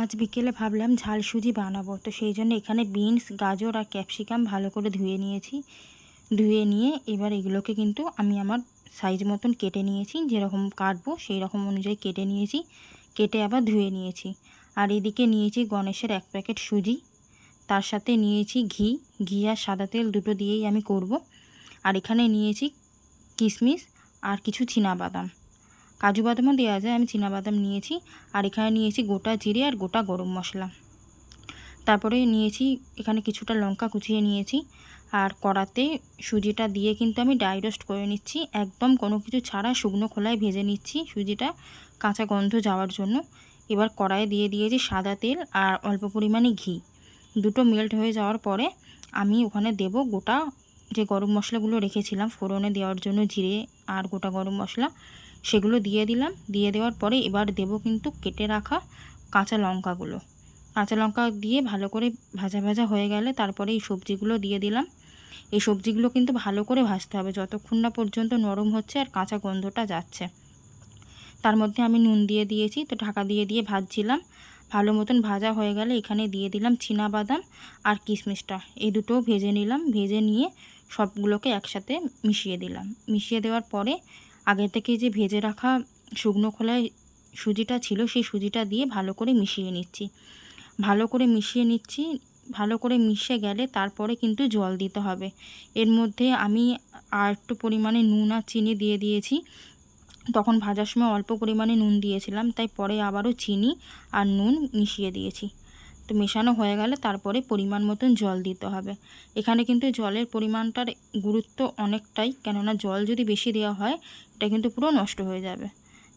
আজ বিকেলে ভাবলাম ঝাল সুজি বানাবো। তো সেই জন্য এখানে বিনস, গাজর আর ক্যাপসিকাম ভালো করে ধুয়ে নিয়েছি। ধুয়ে নিয়ে এবার এগুলোকে কিন্তু আমি আমার সাইজ মতন কেটে নিয়েছি। যেরকম কাটবো সেই রকম অনুযায়ী কেটে নিয়েছি। কেটে আবার ধুয়ে নিয়েছি। আর এদিকে নিয়েছি গণেশের এক প্যাকেট সুজি। তার সাথে নিয়েছি ঘি। ঘি আর সাদা তেল দুটো দিয়েই আমি করব। আর এখানে নিয়েছি কিশমিশ আর কিছু বাদাম। কাজু বাদামও দেওয়া যায়, আমি বাদাম নিয়েছি, আর এখানে নিয়েছি গোটা জিরে আর গোটা গরম মশলা। তারপরে নিয়েছি, এখানে কিছুটা লঙ্কা কুচিয়ে নিয়েছি, আর কড়াতে সুজিটা দিয়ে কিন্তু আমি ডাই রোস্ট করে নিচ্ছি। একদম কোনো কিছু ছাড়া শুকনো খোলায় ভেজে নিচ্ছি সুজিটা কাঁচা গন্ধ যাওয়ার জন্য। এবার কড়াইয়ে দিয়ে দিয়েছি সাদা তেল আর অল্প পরিমাণে ঘি। দুটো মেল্ট হয়ে যাওয়ার পরে আমি ওখানে দেব গোটা যে গরম মশলাগুলো রেখেছিলাম, ফোড়নে দেওয়ার জন্য জিরে আর গোটা গরম মশলা। সেগুলো দিয়ে দিলাম। দিয়ে দেওয়ার পরে এবার দেব কিন্তু কেটে রাখা কাঁচা লঙ্কাগুলো। কাঁচা লঙ্কা দিয়ে ভালো করে ভাজা ভাজা হয়ে গেলে তারপরে এই সবজিগুলো দিয়ে দিলাম। এই সবজিগুলো কিন্তু ভালো করে ভাজতে হবে। যতক্ষণ না পর্যন্ত নরম হচ্ছে আর কাঁচা গন্ধটা যাচ্ছে। তার মধ্যে আমি নুন দিয়ে দিয়েছি, তো ঢাকা দিয়ে দিয়ে ভাজছিলাম। ভালো মতন ভাজা হয়ে গেলে এখানে দিয়ে দিলাম বাদাম আর কিশমিশটা। এই দুটোও ভেজে নিলাম। ভেজে নিয়ে সবগুলোকে একসাথে মিশিয়ে দিলাম। মিশিয়ে দেওয়ার পরে আগে থেকে যে ভেজে রাখা শুকনো খোলায় সুজিটা ছিল, সেই সুজিটা দিয়ে ভালো করে মিশিয়ে নিচ্ছি। ভালো করে মিশিয়ে নিচ্ছি, ভালো করে মিশে গেলে তারপরে কিন্তু জল দিতে হবে। এর মধ্যে আমি আর একটু পরিমাণে নুন আর চিনি দিয়ে দিয়েছি। তখন ভাজার সময় অল্প পরিমাণে নুন দিয়েছিলাম, তাই পরে আবারও চিনি আর নুন মিশিয়ে দিয়েছি। তো মেশানো হয়ে গেলে তারপরে পরিমাণ মতন জল দিতে হবে। এখানে কিন্তু জলের পরিমাণটার গুরুত্ব অনেকটাই, কেননা জল যদি বেশি দেওয়া হয়, এটা কিন্তু পুরো নষ্ট হয়ে যাবে।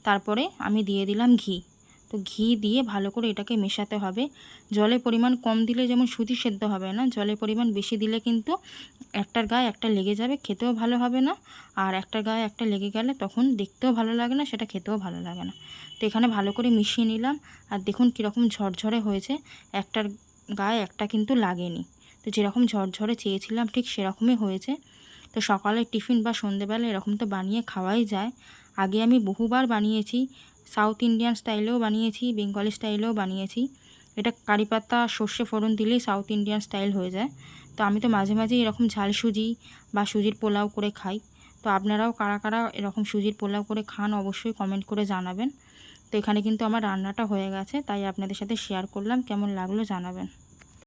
তারপরে আমি দিয়ে দিলাম ঘি। তো ঘি দিয়ে ভালো করে এটাকে মেশাতে হবে। জলের পরিমাণ কম দিলে যেমন সুজি সেদ্ধ হবে না, জলের পরিমাণ বেশি দিলে কিন্তু একটার গায়ে একটা লেগে যাবে, খেতেও ভালো হবে না। আর একটার গায়ে একটা লেগে গেলে তখন দেখতেও ভালো লাগে না, সেটা খেতেও ভালো লাগে না। তো এখানে ভালো করে মিশিয়ে নিলাম। আর দেখুন কীরকম ঝরঝরে হয়েছে, একটার গায়ে একটা কিন্তু লাগেনি। তো যেরকম ঝরঝরে চেয়েছিলাম ঠিক সেরকমই হয়েছে। তো সকালে টিফিন বা সন্ধেবেলা এরকম তো বানিয়ে খাওয়াই যায়। আগে আমি বহুবার বানিয়েছি সাউথ ইন্ডিয়ান স্টাইলেও বানিয়েছি, বেঙ্গলি স্টাইলেও বানিয়েছি। এটা কারি পাতা, সর্ষে ফোড়ন দিলেই সাউথ ইন্ডিয়ান স্টাইল হয়ে যায়। তো আমি তো মাঝে মাঝে এরকম ঝাল সুজি বা সুজির পোলাও করে খাই। তো আপনারাও কারা কারা এরকম সুজির পোলাও করে খান অবশ্যই কমেন্ট করে জানাবেন। তো এখানে কিন্তু আমার রান্নাটা হয়ে গেছে, তাই আপনাদের সাথে শেয়ার করলাম। কেমন লাগল জানাবেন।